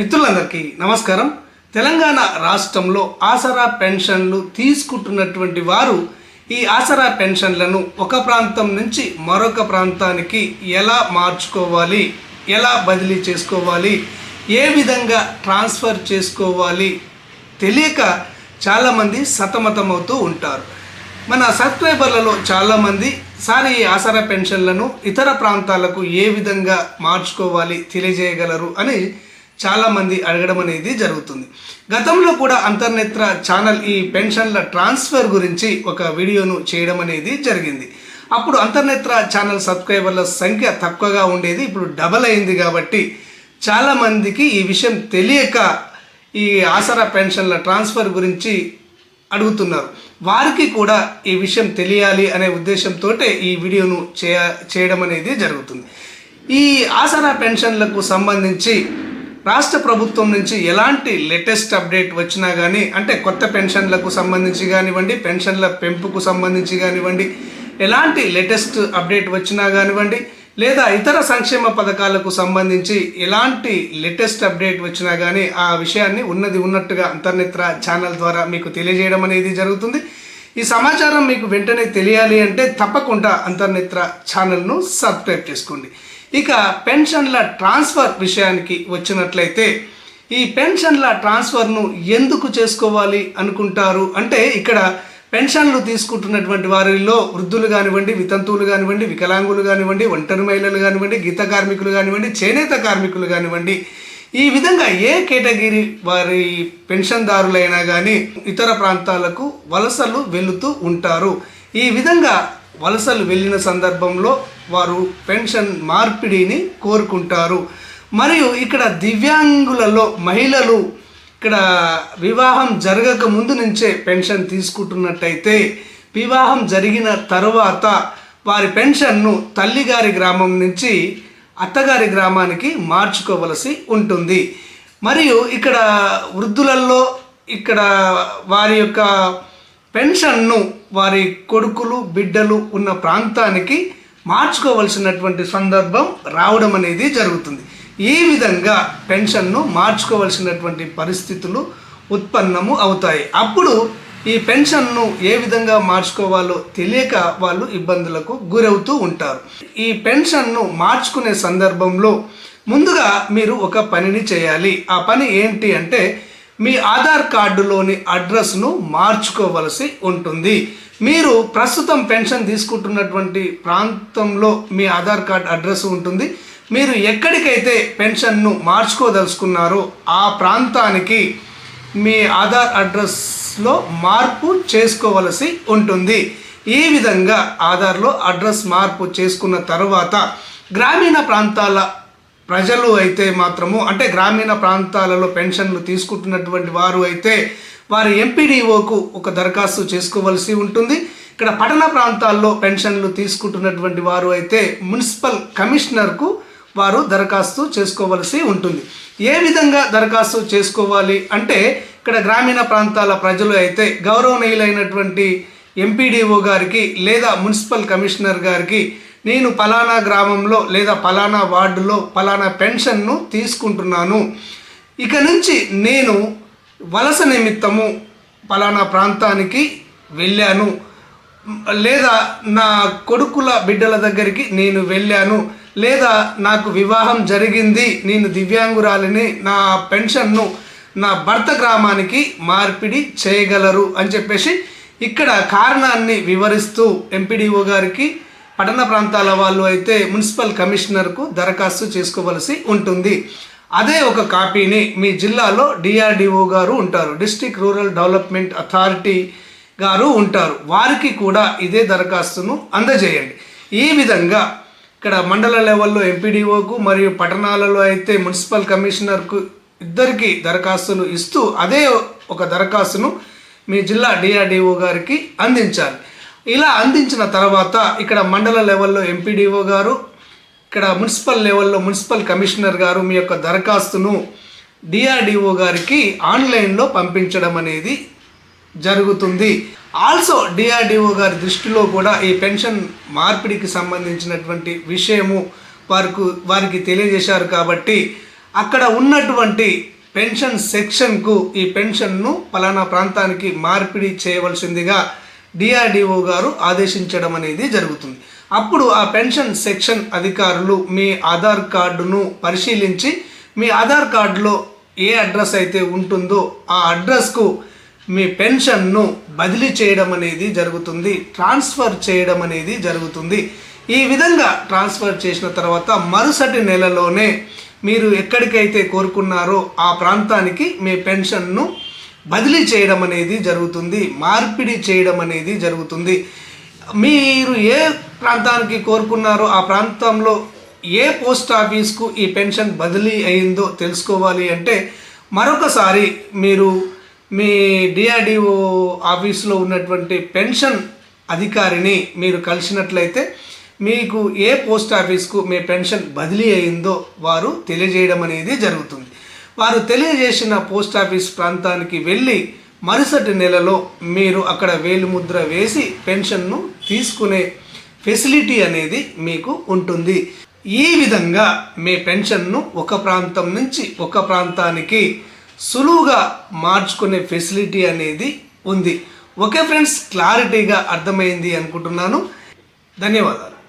మిత్రులందరికీ నమస్కారం. తెలంగాణ రాష్ట్రంలో ఆసరా పెన్షన్లు తీసుకుంటున్నటువంటి వారు ఈ ఆసరా పెన్షన్లను ఒక ప్రాంతం నుంచి మరొక ప్రాంతానికి ఎలా మార్చుకోవాలి? ఎలా బదిలీ చేసుకోవాలి? ఏ విధంగా ట్రాన్స్ఫర్ చేసుకోవాలి? తెలియక చాలామంది సతమతమవుతూ ఉంటారు. మన సబ్స్క్రైబర్లలో చాలామంది సారి ఈ ఆసరా పెన్షన్లను ఇతర ప్రాంతాలకు ఏ విధంగా మార్చుకోవాలి? తెలియజేయగలరు? అని చాలామంది అడగడం అనేది జరుగుతుంది. గతంలో కూడా అంతర్నేత్ర ఛానల్ ఈ పెన్షన్ల ట్రాన్స్ఫర్ గురించి ఒక వీడియోను చేయడం అనేది జరిగింది. అప్పుడు అంతర్నేత్ర ఛానల్ సబ్స్క్రైబర్ల సంఖ్య తక్కువగా ఉండేది ఇప్పుడు డబల్ అయింది కాబట్టి చాలామందికి ఈ విషయం తెలియక ఈ ఆసరా పెన్షన్ల ట్రాన్స్ఫర్ గురించి అడుగుతున్నారు. వారికి కూడా ఈ విషయం తెలియాలి అనే ఉద్దేశంతో ఈ వీడియోను చేయ చేయడం అనేది జరుగుతుంది. ఈ ఆసరా పెన్షన్లకు సంబంధించి రాష్ట్ర ప్రభుత్వం నుంచి ఎలాంటి లేటెస్ట్ అప్డేట్ వచ్చినా కానీ అంటే కొత్త పెన్షన్లకు సంబంధించి కానివ్వండి పెన్షన్ల పెంపుకు సంబంధించి కానివ్వండి ఎలాంటి లేటెస్ట్ అప్డేట్ వచ్చినా కానివ్వండి లేదా ఇతర సంక్షేమ పథకాలకు సంబంధించి ఎలాంటి లేటెస్ట్ అప్డేట్ వచ్చినా కానీ ఆ విషయాన్ని ఉన్నది ఉన్నట్టుగా అంతర్నేత్ర ఛానల్ ద్వారా మీకు తెలియజేయడం అనేది జరుగుతుంది. ఈ సమాచారం మీకు వెంటనే తెలియాలి అంటే తప్పకుండా అంతర్నేత్ర ఛానల్ను సబ్స్క్రైబ్ చేసుకోండి. ఇక పెన్షన్ల ట్రాన్స్ఫర్ విషయానికి వచ్చినట్లయితే ఈ పెన్షన్ల ట్రాన్స్ఫర్ను ఎందుకు చేసుకోవాలి అనుకుంటారు? అంటే ఇక్కడ పెన్షన్లు తీసుకుంటున్నటువంటి వారిలో వృద్ధులు కానివ్వండి వితంతువులు కానివ్వండి వికలాంగులు కానివ్వండి ఒంటరి మహిళలు కానివ్వండి గీత కార్మికులు కానివ్వండి చేనేత కార్మికులు కానివ్వండి ఈ విధంగా ఏ కేటగిరీ వారి పెన్షన్దారులైనా కానీ ఇతర ప్రాంతాలకు వలసలు వెళుతూ ఉంటారు. ఈ విధంగా వలసలు వెళ్ళిన సందర్భంలో వారు పెన్షన్ మార్పిడిని కోరుకుంటారు. మరియు ఇక్కడ దివ్యాంగులలో మహిళలు ఇక్కడ వివాహం జరగక ముందు నుంచే పెన్షన్ తీసుకుంటున్నట్టయితే వివాహం జరిగిన తరువాత వారి పెన్షన్ను తల్లిగారి గ్రామం నుంచి అత్తగారి గ్రామానికి మార్చుకోవలసి ఉంటుంది. మరియు ఇక్కడ వృద్ధులలో ఇక్కడ వారి యొక్క పెన్షన్ను వారి కొడుకులు బిడ్డలు ఉన్న ప్రాంతానికి మార్చుకోవలసినటువంటి సందర్భం రావడం అనేది జరుగుతుంది. ఈ విధంగా పెన్షన్ను మార్చుకోవలసినటువంటి పరిస్థితులు ఉత్పన్నము అవుతాయి. అప్పుడు ఈ పెన్షన్ను ఏ విధంగా మార్చుకోవాలో తెలియక వాళ్ళు ఇబ్బందులకు గురవుతూ ఉంటారు. ఈ పెన్షన్ను మార్చుకునే సందర్భంలో ముందుగా మీరు ఒక పనిని చేయాలి. ఆ పని ఏంటి అంటే మీ ఆధార్ కార్డులోని అడ్రస్ను మార్చుకోవలసి ఉంటుంది. మీరు ప్రస్తుతం పెన్షన్ తీసుకుంటున్నటువంటి ప్రాంతంలో మీ ఆధార్ కార్డ్ అడ్రస్ ఉంటుంది. మీరు ఎక్కడికైతే పెన్షన్ను మార్చుకోదలుచుకున్నారో ఆ ప్రాంతానికి మీ ఆధార్ అడ్రస్లో మార్పు చేసుకోవలసి ఉంటుంది. ఈ విధంగా ఆధార్లో అడ్రస్ మార్పు చేసుకున్న తర్వాత గ్రామీణ ప్రాంతాల ప్రజలు అయితే మాత్రము అంటే గ్రామీణ ప్రాంతాలలో పెన్షన్లు తీసుకుంటున్నటువంటి వారు అయితే వారి ఎంపీడీఓకు ఒక దరఖాస్తు చేసుకోవలసి ఉంటుంది. ఇక్కడ పట్టణ ప్రాంతాల్లో పెన్షన్లు తీసుకుంటున్నటువంటి వారు అయితే మున్సిపల్ కమిషనర్కు వారు దరఖాస్తు చేసుకోవలసి ఉంటుంది. ఏ విధంగా దరఖాస్తు చేసుకోవాలి అంటే ఇక్కడ గ్రామీణ ప్రాంతాల ప్రజలు అయితే గౌరవనీయులైనటువంటి ఎంపీడీఓ గారికి లేదా మున్సిపల్ కమిషనర్ గారికి నేను పలానా గ్రామంలో లేదా పలానా వార్డులో పలానా పెన్షన్ను తీసుకుంటున్నాను. ఇక నుంచి నేను వలస నిమిత్తము పలానా ప్రాంతానికి వెళ్ళాను. లేదా నా కొడుకుల బిడ్డల దగ్గరికి నేను వెళ్ళాను. లేదా నాకు వివాహం జరిగింది. నేను దివ్యాంగురాలిని నా పెన్షన్ను నా భర్త గ్రామానికి మార్పిడి చేయగలరు అని చెప్పేసి ఇక్కడ కారణాన్ని వివరిస్తూ ఎంపీడీఓ గారికి పట్టణ ప్రాంతాల వాళ్ళు అయితే మున్సిపల్ కమిషనర్కు దరఖాస్తు చేసుకోవలసి ఉంటుంది. అదే ఒక కాపీని మీ జిల్లాలో డిఆర్డిఓ గారు ఉంటారు. డిస్ట్రిక్ట్ రూరల్ డెవలప్మెంట్ అథారిటీ గారు ఉంటారు. వారికి కూడా ఇదే దరఖాస్తును అందజేయండి. ఈ విధంగా ఇక్కడ మండల లెవెల్లో ఎంపీడీఓకు మరియు పట్టణాలలో అయితే మున్సిపల్ కమిషనర్కు ఇద్దరికి దరఖాస్తులు ఇస్తూ అదే ఒక దరఖాస్తును మీ జిల్లా డిఆర్డిఓ గారికి అందించాలి. ఇలా అందించిన తర్వాత ఇక్కడ మండల లెవెల్లో ఎంపీడీఓ గారు ఇక్కడ మున్సిపల్ లెవెల్లో మున్సిపల్ కమిషనర్ గారు మీ యొక్క దరఖాస్తును డిఆర్డిఓ గారికి ఆన్లైన్లో పంపించడం అనేది జరుగుతుంది. ఆల్సో డిఆర్డిఓ గారి దృష్టిలో కూడా ఈ పెన్షన్ మార్పిడికి సంబంధించినటువంటి విషయము వారికి వారికి తెలియజేశారు కాబట్టి అక్కడ ఉన్నటువంటి పెన్షన్ సెక్షన్కు ఈ పెన్షన్ను పలానా ప్రాంతానికి మార్పిడి చేయవలసిందిగా డిఆర్డిఓ గారు ఆదేశించడం అనేది జరుగుతుంది. అప్పుడు ఆ పెన్షన్ సెక్షన్ అధికారులు మీ ఆధార్ కార్డును పరిశీలించి మీ ఆధార్ కార్డులో ఏ అడ్రస్ అయితే ఉంటుందో ఆ అడ్రస్కు మీ పెన్షన్ను బదిలీ చేయడం అనేది జరుగుతుంది ట్రాన్స్ఫర్ చేయడం అనేది జరుగుతుంది. ఈ విధంగా ట్రాన్స్ఫర్ చేసిన తర్వాత మరుసటి నెలలోనే మీరు ఎక్కడికైతే కోరుకున్నారో ఆ ప్రాంతానికి మీ పెన్షన్ను బదిలీ చేయడం అనేది జరుగుతుంది మార్పిడి చేయడం అనేది జరుగుతుంది. మీరు ఏ ప్రాంతానికి కోరుకున్నారో ఆ ప్రాంతంలో ఏ పోస్ట్ ఆఫీస్కు ఈ పెన్షన్ బదిలీ అయిందో తెలుసుకోవాలి అంటే మరొకసారి మీరు మీ డిఆర్డిఓ ఆఫీస్లో ఉన్నటువంటి పెన్షన్ అధికారిని మీరు కలిసినట్లయితే మీకు ఏ పోస్ట్ ఆఫీస్కు మీ పెన్షన్ బదిలీ అయిందో వారు తెలియజేయడం అనేది జరుగుతుంది. వారు తెలియజేసిన పోస్ట్ ఆఫీస్ ప్రాంతానికి వెళ్ళి మరుసటి నెలలో మీరు అక్కడ వేలిముద్ర వేసి పెన్షన్ను తీసుకునే ఫెసిలిటీ అనేది మీకు ఉంటుంది. ఈ విధంగా మీ పెన్షన్ను ఒక ప్రాంతం నుంచి ఒక ప్రాంతానికి సులువుగా మార్చుకునే ఫెసిలిటీ అనేది ఉంది. ఓకే ఫ్రెండ్స్ క్లారిటీగా అర్థమైంది అనుకుంటున్నాను. ధన్యవాదాలు.